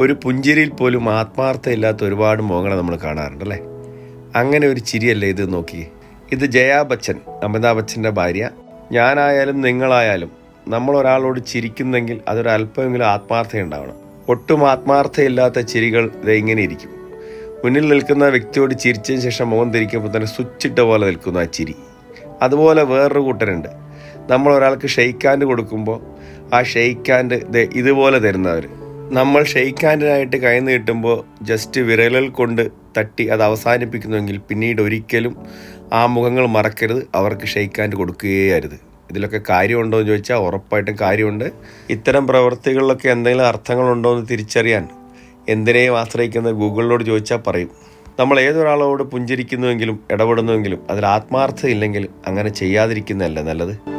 ഒരു പുഞ്ചിരിയിൽ പോലും ആത്മാർത്ഥമില്ലാത്ത ഒരുപാട് മുഖങ്ങളെ നമ്മൾ കാണാറുണ്ട് അല്ലേ? അങ്ങനെ ഒരു ചിരിയല്ലേ ഇത് നോക്കി. ഇത് ജയാ ബച്ചൻ അമിതാഭ് ബച്ചന്റെ ഭാര്യ. ഞാനായാലും നിങ്ങളായാലും നമ്മൾ ഒരാളോട് ചിരിക്കുന്നെങ്കിൽ അതൊരു അല്പമെങ്കിലും ആത്മാർത്ഥത ഉണ്ടാവണം ഒട്ടും ആത്മാർത്ഥയില്ലാത്ത ചിരികൾ ഇത് ഇങ്ങനെ ഇരിക്കും. മുന്നിൽ നിൽക്കുന്ന വ്യക്തിയോട് ചിരിച്ചതിന് ശേഷം മുഖം തിരിക്കുമ്പോൾ തന്നെ സ്വിച്ചിട്ട പോലെ നിൽക്കുന്നു ആ ചിരി. അതുപോലെ വേറൊരു കൂട്ടരുണ്ട്. നമ്മൾ ഒരാൾക്ക് ഷെയ്ക്കാൻഡ് കൊടുക്കുമ്പോൾ ആ ഷെയ്ക്കാൻഡ് ഇതുപോലെ തരുന്നവർ നമ്മൾ ഷെയ്ക്ക് ഹാൻഡിനായിട്ട് കൈ ജസ്റ്റ് വിരലൽ കൊണ്ട് തട്ടി അത് അവസാനിപ്പിക്കുന്നുവെങ്കിൽ പിന്നീട് ഒരിക്കലും ആ മുഖങ്ങൾ മറക്കരുത്. അവർക്ക് ഷെയ്ക്ക് ഹാൻഡ് കൊടുക്കുകയേ അരുത് ഇതിലൊക്കെ കാര്യമുണ്ടോ എന്ന് ചോദിച്ചാൽ ഉറപ്പായിട്ടും കാര്യമുണ്ട്. ഇത്തരം പ്രവൃത്തികളിലൊക്കെ എന്തെങ്കിലും അർത്ഥങ്ങളുണ്ടോ എന്ന് തിരിച്ചറിയാൻ എന്തിനേയും ആശ്രയിക്കുന്ന ഗൂഗിളിനോട് ചോദിച്ചാൽ പറയും. നമ്മൾ ഏതൊരാളോട് പുഞ്ചിരിക്കുന്നുവെങ്കിലും ഇടപെടുന്നുവെങ്കിലും അതിൽ ആത്മാർത്ഥത ഇല്ലെങ്കിൽ അങ്ങനെ ചെയ്യാതിരിക്കുന്നതല്ല നല്ലത്?